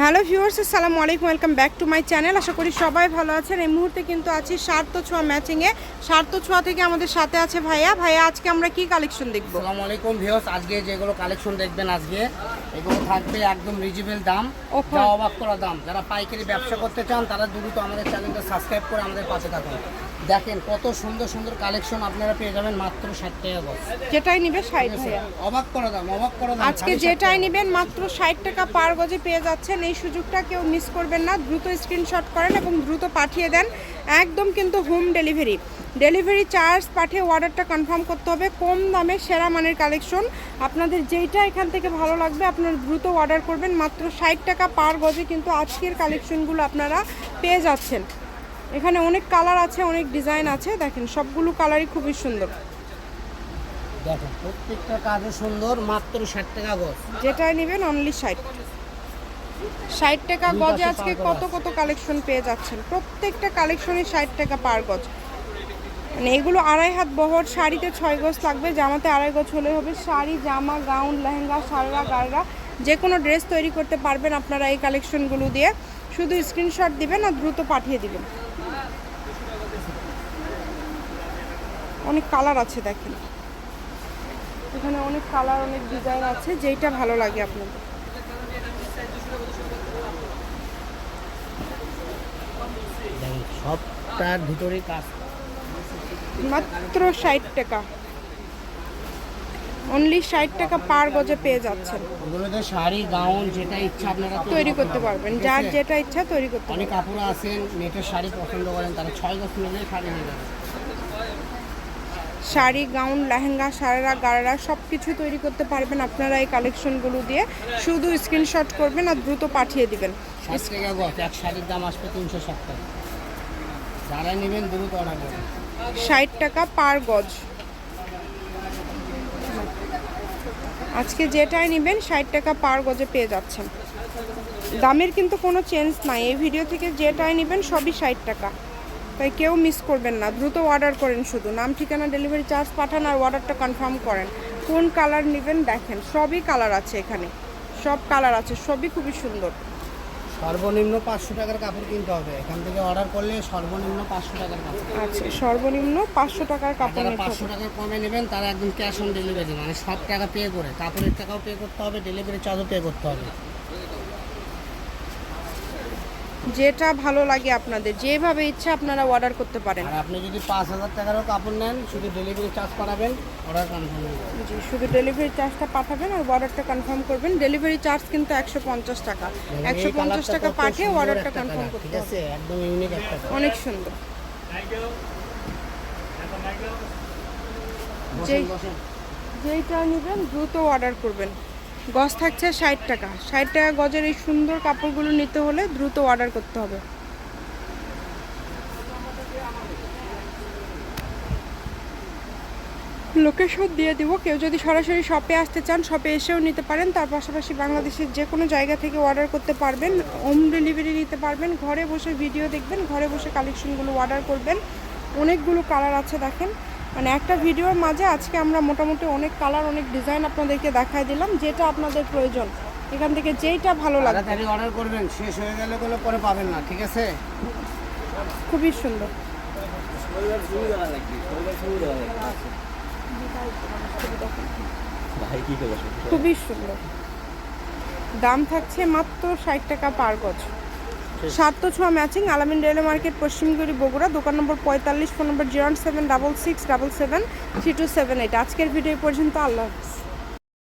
Hello viewers আসসালামু আলাইকুম welcome back to my channel. আশা করি সবাই ভালো আছেন। এই মুহূর্তে কিন্তু আছি সার্থ ছোঁয়া ম্যাচিংয়ে সার্থ ছোঁয়া থেকে আমাদের সাথে আছে ভাইয়া। ভাইয়া আজকে আমরা কি কালেকশন দেখব? আসসালামু আলাইকুম ভিউয়ার্স আজকে যেগুলো কালেকশন দেখবেন আজকে এগুলো থাকবে একদম রিজনেবল দাম. যা অবাক করা দাম। যারা পাইকারি ব্যবসা করতে চান তারা দ্রুত আমাদের চ্যানেলটা সাবস্ক্রাইব করে আমাদের পাশে থাকুন। দেখেন কত সুন্দর সুন্দর কালেকশন আপনারা পেয়ে যাবেন মাত্র ষাট টাকা গজ যেটাই নিবে ষাট ভাইয়া অবাক করা দাম অবাক করা দাম। আজকে যেটাই নেবেন মাত্র ষাট টাকা পার গজে পেয়ে যাচ্ছেন। এই সুযোগটা কেউ মিস করবেন না। দ্রুত স্ক্রিনশট করেন এবং দ্রুত পাঠিয়ে দেন। একদম কিন্তু হোম ডেলিভারি ডেলিভারি চার্জ পাঠিয়ে অর্ডারটা কনফার্ম করতে হবে। কম দামে সেরা মানের কালেকশন। আপনাদের যেইটা এখান থেকে ভালো লাগবে আপনারা দ্রুত অর্ডার করবেন। মাত্র ষাট টাকা পার গজে কিন্তু আজকের কালেকশনগুলো আপনারা পেয়ে যাচ্ছেন। এখানে অনেক কালার আছে অনেক ডিজাইন আছে। দেখেন সবগুলো কালারই খুবই সুন্দর। দেখেন প্রত্যেকটা কাজও সুন্দর মাত্র ষাট টাকা গজ। যেটাই নেবেন অনলি ষাট। ষাট টাকা গজে আজকে কত কত কালেকশন পেয়ে যাচ্ছেন? প্রত্যেকটা কালেকশনে ষাট টাকা পার গজ। মানে এগুলো আড়াই হাত বহর শাড়িতে ছয় গজ লাগবে জামাতে আড়াই গজ হলে হবে। শাড়ি জামা গাউন লেহেঙ্গা সাররা গাররা যে কোনো ড্রেস তৈরি করতে পারবেন আপনারা এই কালেকশনগুলো দিয়ে। শুধু স্ক্রিনশট দিবেন আর দ্রুত পাঠিয়ে দিবেন। অনেক কালার আছে দেখেন। এখানে অনেক কালার অনেক ডিজাইন আছে যেইটা ভালো লাগে আপনাদের। সবটার ভিতরে কাজ। মাত্র ষাট টাকা। অনলি ষাট টাকা পার গজে পেয়ে যাচ্ছেন। ওগুলোতে শাড়ি গাউন যেটা ইচ্ছা আপনারা তৈরি করতে পারবেন। যার যেটা ইচ্ছা তৈরি করতে অনেক কাপড় আছেন নেটের শাড়ি পছন্দ করেন তারা ছয় গজ নিলে শাড়ি হয়ে যাবে। শাড়ি গাউন লেহেঙ্গা সারারা গারারা সব কিছু তৈরি করতে পারবেন আপনারা এই কালেকশনগুলো দিয়ে। শুধু স্ক্রিনশট করবেন আর দ্রুত পাঠিয়ে দিবেন। ষাট টাকা এক শাড়ির দাম আসবে তিনশো ষাট টাকা। যারা নেবেন দ্রুত অর্ডার করবেন। ষাট টাকা পার গজ। আজকে যেটাই নেবেন ষাট টাকা পার গজে পেয়ে যাচ্ছেন। দামের কিন্তু কোনো চেঞ্জ নাই। এই ভিডিও থেকে যেটাই নেবেন সবই ষাট টাকা। তাই কেউ মিস করবেন না। দ্রুত অর্ডার করেন শুধু। নাম ঠিকানা ডেলিভারি চার্জ পাঠান আর অর্ডারটা কনফার্ম করেন। কোন কালার নেবেন দেখেন। সবই কালার আছে এখানে। সব কালার আছে। সবই খুবই সুন্দর। সর্বনিম্ন পাঁচশো টাকার কাপড় কিনতে হবে। এখান থেকে অর্ডার করলে সর্বনিম্ন পাঁচশো টাকার কাপড়। আচ্ছা সর্বনিম্ন পাঁচশো টাকার কাপড় নিতে পাঁচশো হবে। টাকা কমে নেবেন তারা একদম ক্যাশ অন ডেলিভারি মানে সব টাকা পে করে। কাপড়ের টাকাও পে করতে হবে ডেলিভারি চার্জও পে করতে হবে। যেটা ভালো লাগে আপনাদের যেভাবে ইচ্ছা আপনারা অর্ডার করতে পারেন। আর আপনি যদি পাঁচ হাজার টাকারও কাপড় নেন শুধু ডেলিভারি চার্জ করাবেন অর্ডার কনফার্ম জি শুধু ডেলিভারি চার্জটা পাঠাবেন আর অর্ডারটা কনফার্ম করবেন। ডেলিভারি চার্জ কিন্তু একশো পঞ্চাশ টাকা। একশো পঞ্চাশ টাকা পাঠিয়ে অর্ডারটা কনফার্ম করতে ঠিক হবে। আছে একদম ইউনিক একটা অনেক সুন্দর। যেইটা নেবেন দ্রুত অর্ডার করবেন। গজ থাকছে ষাট টাকা। ষাট টাকা গজের এই সুন্দর কাপড়গুলো নিতে হলে দ্রুত অর্ডার করতে হবে। লোকেশন দিয়ে দিব। কেউ যদি সরাসরি শপে আসতে চান শপে এসেও নিতে পারেন। তার পাশাপাশি বাংলাদেশের যে কোনো জায়গা থেকে অর্ডার করতে পারবেন। হোম ডেলিভারি নিতে পারবেন। ঘরে বসে ভিডিও দেখবেন। ঘরে বসে কালেকশনগুলো অর্ডার করবেন। অনেকগুলো কালার আছে দেখেন। মানে একটা ভিডিওর মাঝে আজকে আমরা মোটামুটি অনেক কালার অনেক ডিজাইন আপনাদেরকে দেখায় দিলাম যেটা আপনাদের প্রয়োজন। এখান থেকে যেইটা ভালো লাগবে। তাড়াতাড়ি অর্ডার করবেন শেষ হয়ে গেলে গুলো পরে পাবেন না ঠিক আছে? খুবই সুন্দর। খুবই সুন্দর। দাম থাকছে মাত্র ষাট টাকা পার গজ সাত তো ছোঁয়া ম্যাচিং আলামিন রেলওয়ে মার্কেট পশ্চিমগুড়ি বগুড়া, দোকান নম্বর পঁয়তাল্লিশ, phone number zero seven double six double seven three two seven eight. আজকের ভিডিও পর্যন্ত, আল্লাহ হাফিজ।